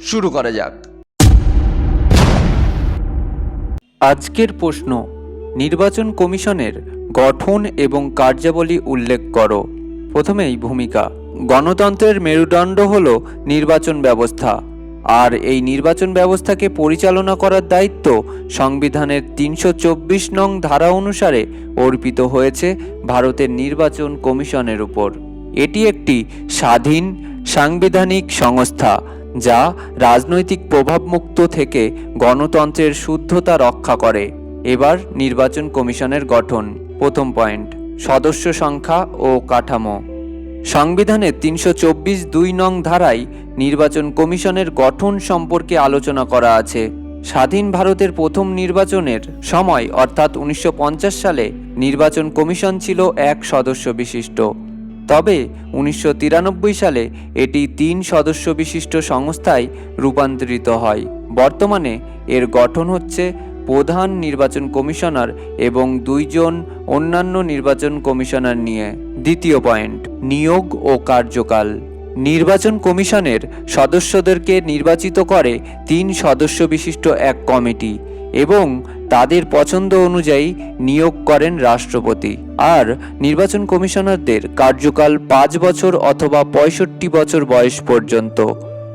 শুরু করা যাক। আজকের প্রশ্ন, নির্বাচন কমিশনের গঠন এবং কার্যাবলী উল্লেখ করো। প্রথমেই ভূমিকা, গণতন্ত্রের মেরুদণ্ড হল নির্বাচন ব্যবস্থা। আর এই নির্বাচন ব্যবস্থাকে পরিচালনা করার দায়িত্ব সংবিধানের তিনশো চব্বিশ নং ধারা অনুসারে অর্পিত হয়েছে ভারতের নির্বাচন কমিশনের উপর। এটি একটি স্বাধীন, সাংবিধানিক সংস্থা। যা রাজনৈতিক প্রভাবমুক্ত থেকে গণতন্ত্রের শুদ্ধতা রক্ষা করে। এবার নির্বাচন কমিশনের গঠন। প্রথম পয়েন্ট, সদস্য সংখ্যা ও কাঠামো। সংবিধানের তিনশো চব্বিশ দুই নং ধারায় নির্বাচন কমিশনের গঠন সম্পর্কে আলোচনা করা আছে। স্বাধীন ভারতের প্রথম নির্বাচনের সময়, অর্থাৎ উনিশশো পঞ্চাশ সালে, নির্বাচন কমিশন ছিল এক সদস্য বিশিষ্ট। তবে উনিশশো তিরানব্বই সালে এটি তিন সদস্য বিশিষ্ট সংস্থায় রূপান্তরিত হয়। বর্তমানে এর গঠন হচ্ছে প্রধান নির্বাচন কমিশনার এবং দুইজন অন্যান্য নির্বাচন কমিশনার নিয়ে। দ্বিতীয় পয়েন্ট, নিয়োগ ও কার্যকাল। নির্বাচন কমিশনের সদস্যদেরকে নির্বাচিত করে তিন সদস্য বিশিষ্ট এক কমিটি এবং তাদের পছন্দ অনুযায়ী নিয়োগ করেন রাষ্ট্রপতি। আর নির্বাচন কমিশনারদের কার্যকাল পাঁচ বছর অথবা পঁয়ষট্টি বছর বয়স পর্যন্ত।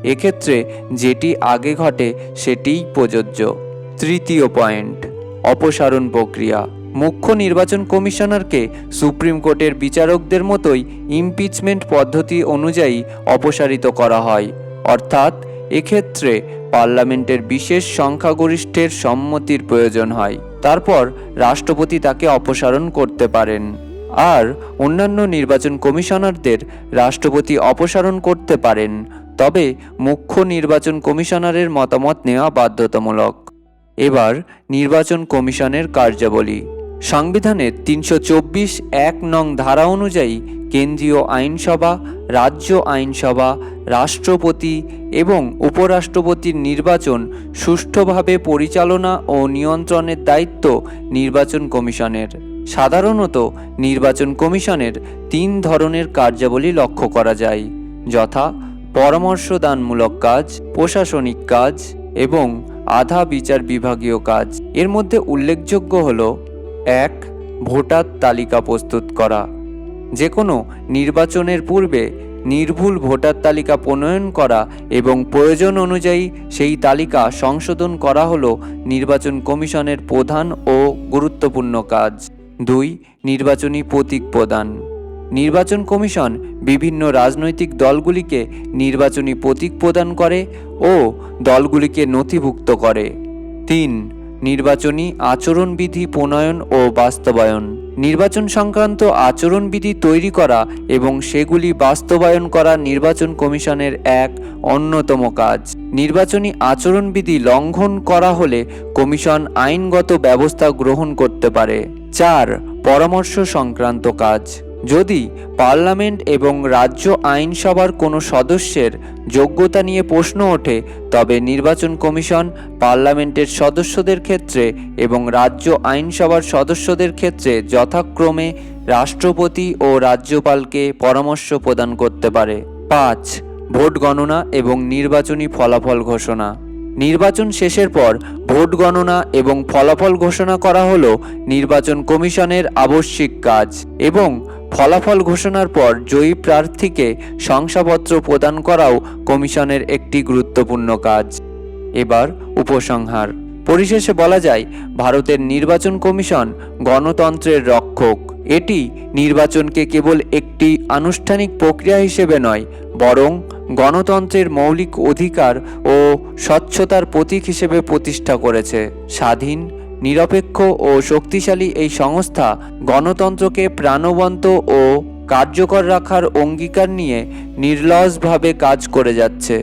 এক্ষেত্রে যেটি আগে ঘটে সেটিই প্রযোজ্য। তৃতীয় পয়েন্ট, অপসারণ প্রক্রিয়া। মুখ্য নির্বাচন কমিশনারকে সুপ্রিম কোর্টের বিচারকদের মতোই ইমপিচমেন্ট পদ্ধতি অনুযায়ী অপসারিত করা হয়। অর্থাৎ এক্ষেত্রে পার্লামেন্টের বিশেষ সংখ্যাগরিষ্ঠের সম্মতির প্রয়োজন হয়। তারপর রাষ্ট্রপতি তাকে অপসারণ করতে পারেন। আর অন্যান্য নির্বাচন কমিশনারদের রাষ্ট্রপতি অপসারণ করতে পারেন। তবে মুখ্য নির্বাচন কমিশনারের মতামত নেওয়া বাধ্যতামূলক। এবার নির্বাচন কমিশনের কার্যাবলী। সংবিধানের তিনশো চব্বিশ এক নং ধারা অনুযায়ী কেন্দ্রীয় আইনসভা, রাজ্য আইনসভা, রাষ্ট্রপতি এবং উপরাষ্ট্রপতির নির্বাচন সুষ্ঠুভাবে পরিচালনা ও নিয়ন্ত্রণের দায়িত্ব নির্বাচন কমিশনের। সাধারণত নির্বাচন কমিশনের তিন ধরনের কার্যাবলী লক্ষ্য করা যায়। যথা পরামর্শদানমূলক কাজ, প্রশাসনিক কাজ এবং আধা বিচার বিভাগীয় কাজ। এর মধ্যে উল্লেখযোগ্য হল এক, ভোটার তালিকা প্রস্তুত করা। যে কোনো নির্বাচনের পূর্বে নির্ভুল ভোটার তালিকা প্রণয়ন করা এবং প্রয়োজন অনুযায়ী সেই তালিকা সংশোধন করা হল নির্বাচন কমিশনের প্রধান ও গুরুত্বপূর্ণ কাজ। দুই, নির্বাচনী প্রতীক প্রদান। নির্বাচন কমিশন বিভিন্ন রাজনৈতিক দলগুলিকে নির্বাচনী প্রতীক প্রদান করে ও দলগুলিকে নথিভুক্ত করে। তিন নির্বাচনী আচরণবিধি প্রণয়ন ও বাস্তবায়ন। নির্বাচন সংক্রান্ত আচরণবিধি তৈরি করা এবং সেগুলি বাস্তবায়ন করা নির্বাচন কমিশনের এক অন্যতম কাজ। নির্বাচনী আচরণবিধি লঙ্ঘন করা হলে কমিশন আইনগত ব্যবস্থা গ্রহণ করতে পারে। চার, পরামর্শ সংক্রান্ত কাজ। যদি পার্লামেন্ট এবং রাজ্য আইনসভার কোনো সদস্যের যোগ্যতা নিয়ে প্রশ্ন ওঠে, তবে নির্বাচন কমিশন পার্লামেন্টের সদস্যদের ক্ষেত্রে এবং রাজ্য আইনসভার সদস্যদের ক্ষেত্রে যথাক্রমে রাষ্ট্রপতি ও রাজ্যপালকে পরামর্শ প্রদান করতে পারে। পাঁচ, ভোট গণনা এবং নির্বাচনী ফলাফল ঘোষণা। নির্বাচন শেষের পর ভোট গণনা এবং ফলাফল ঘোষণা করা হলো নির্বাচন কমিশনের আবশ্যিক কাজ এবং ফলাফল ঘোষণার পর জয়ী প্রার্থীকে শংসাপত্র প্রদান করাও কমিশনের একটি গুরুত্বপূর্ণ কাজ। এবার উপসংহার। পরিশেষে বলা যায়, ভারতের নির্বাচন কমিশন গণতন্ত্রের রক্ষক। এটি নির্বাচনকে কেবল একটি আনুষ্ঠানিক প্রক্রিয়া হিসেবে নয়, বরং গণতন্ত্রের মৌলিক অধিকার ও স্বচ্ছতার প্রতীক হিসেবে প্রতিষ্ঠা করেছে। স্বাধীন নিরপেক্ষ ও শক্তিশালী এই সংস্থা গণতন্ত্রকে প্রাণবন্ত ও কার্যকর রাখার অঙ্গীকার নিয়ে নির্লসভাবে কাজ করে যাচ্ছে।